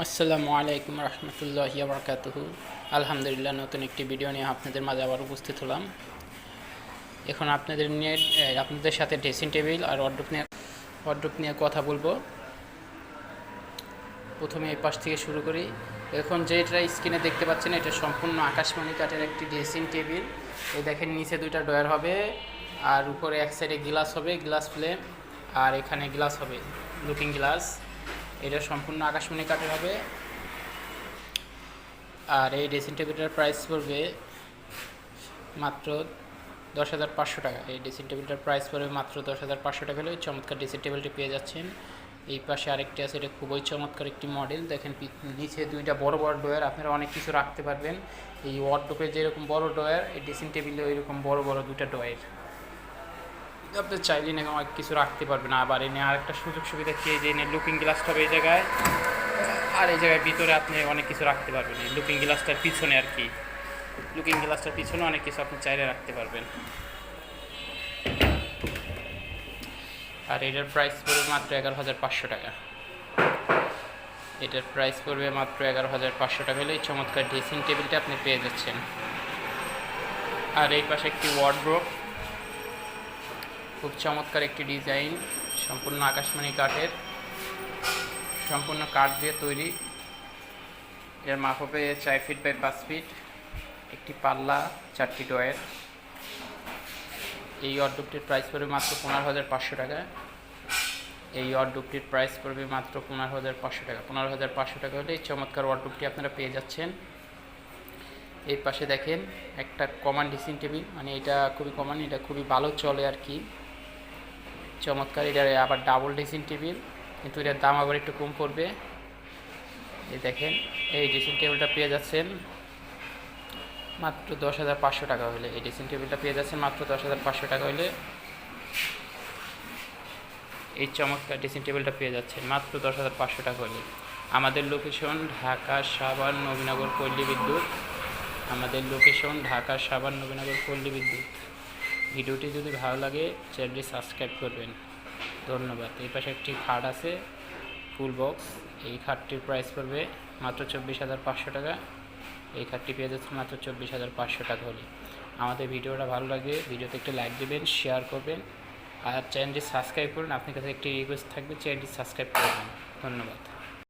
আসসালামু আলাইকুম রহমতুল্লাহি আবরকাতুহু আলহামদুলিল্লাহ, নতুন একটি ভিডিও নিয়ে আপনাদের মাঝে আবার উপস্থিত হলাম। এখন আপনাদের নিয়ে আপনাদের সাথে ড্রেসিং টেবিল আর ওয়ার্ড্রোপ নিয়ে ওয়ার্ড্রোপ নিয়ে কথা বলব। প্রথমে এই পাশ থেকে শুরু করি। এখন যেটা স্ক্রিনে দেখতে পাচ্ছেন, এটা সম্পূর্ণ আকাশমণি কাঠের একটি ড্রেসিং টেবিল। এই দেখেন, নিচে দুইটা ডয়ার হবে আর উপরে এক সাইডে গ্লাস হবে, গ্লাস ফ্লেম, আর এখানে গ্লাস হবে লুকিং গ্লাস এটা সম্পূর্ণ আকাশমণি কাঠের হবে। আর এই ড্রেসিং টেবিলটার প্রাইস পড়বে মাত্র দশ হাজার পাঁচশো টাকা। এই ড্রেসিং টেবিলটার প্রাইস পড়বে মাত্র দশ হাজার পাঁচশো টাকা। হলে চমৎকার ড্রেসিং টেবিলটি পেয়ে যাচ্ছেন। এই পাশে আরেকটি আছে, এটা খুবই চমৎকার একটি মডেল দেখেন নিচে দুইটা বড় বড় ডয়ার আপনারা অনেক কিছু রাখতে পারবেন। এই ওয়ার্ডরোপে যেরকম বড় ডয়ার এই ড্রেসিং টেবিলে ওইরকম বড় বড় দুইটা ডয়ার আপনি চাইলে না অনেক কিছু রাখতে পারবেন, আবার এনে আরেকটা সুযোগ সুবিধা কি যে এনে লুকিং গ্লাসটা হবে এই জায়গায়? আর এই জায়গায় ভিতরে আপনি অনেক কিছু রাখতে পারবেন, এই লুকিং গ্লাসটার পিছনে আর কি। লুকিং গ্লাসটার পিছনে অনেক কিছু আপনি চাইলে রাখতে পারবেন। আর এটার প্রাইস পড়বে মাত্র এগারো হাজার পাঁচশো টাকা। এটার প্রাইস পড়বে মাত্র এগারো হাজার পাঁচশো টাকা হলে এই চমৎকার ড্রেসিং টেবিলটা আপনি পেয়ে যাচ্ছেন। আর এই পাশে একটি ওয়ার্ড্রোপ খুব চমৎকার একটি ডিজাইন, সম্পূর্ণ আকাশমণি কাঠের, সম্পূর্ণ কাঠ দিয়ে তৈরি। এর মাপ হবে চার ফিট বাই পাঁচ ফিট একটি পাল্লা, চারটি ডয়ের এই অর্ডুপটির প্রাইস পড়বে মাত্র পনেরো হাজার পাঁচশো টাকা। এই অর্ডুপটির প্রাইস পড়বে মাত্র পনেরো হাজার পাঁচশো টাকা। পনেরো হাজার পাঁচশো টাকা হলে এই চমৎকার অর্ডুপটি আপনারা পেয়ে যাচ্ছেন। এই পাশে দেখেন একটা কমান ড্রেসিং টেবিল মানে এটা খুবই কমান এটা খুবই ভালো চলে আর কি। চমৎকার এটা আবার ডাবল ড্রেসিং টেবিল কিন্তু এটার দাম আবার একটু কম পড়বে। এই দেখেন, এই ড্রেসিং টেবিলটা পেয়ে যাচ্ছেন মাত্র দশ হাজার পাঁচশো টাকা হলে। এই ড্রেসিং টেবিলটা পেয়ে যাচ্ছেন মাত্র দশ হাজার পাঁচশো টাকা হলে। এই চমৎকার ড্রেসিং টেবিলটা পেয়ে যাচ্ছেন মাত্র দশ হাজার পাঁচশো টাকা হলে। আমাদের লোকেশন ঢাকা সাবান নবীনগর পল্লী বিদ্যুৎ। আমাদের লোকেশন ঢাকা সাবান নবীনগর পল্লী বিদ্যুৎ। ভিডিওটি যদি ভালো লাগে, চ্যানেলটি সাবস্ক্রাইব করবেন। ধন্যবাদ। এই পাশে একটি খাট আছে, ফুল বক্স। এই খাটটির প্রাইস পড়বে মাত্র চব্বিশ হাজার পাঁচশো টাকা। এই খাটটি পেয়ে যাচ্ছে মাত্র চব্বিশ হাজার পাঁচশো টাকা হলে আমাদের ভিডিওটা ভালো লাগে ভিডিওতে একটি লাইক দেবেন শেয়ার করবেন। আর চ্যানেলটি সাবস্ক্রাইব করুন। আপনার কাছে একটি রিকোয়েস্ট থাকবে, চ্যানেলটি সাবস্ক্রাইব করবেন। ধন্যবাদ।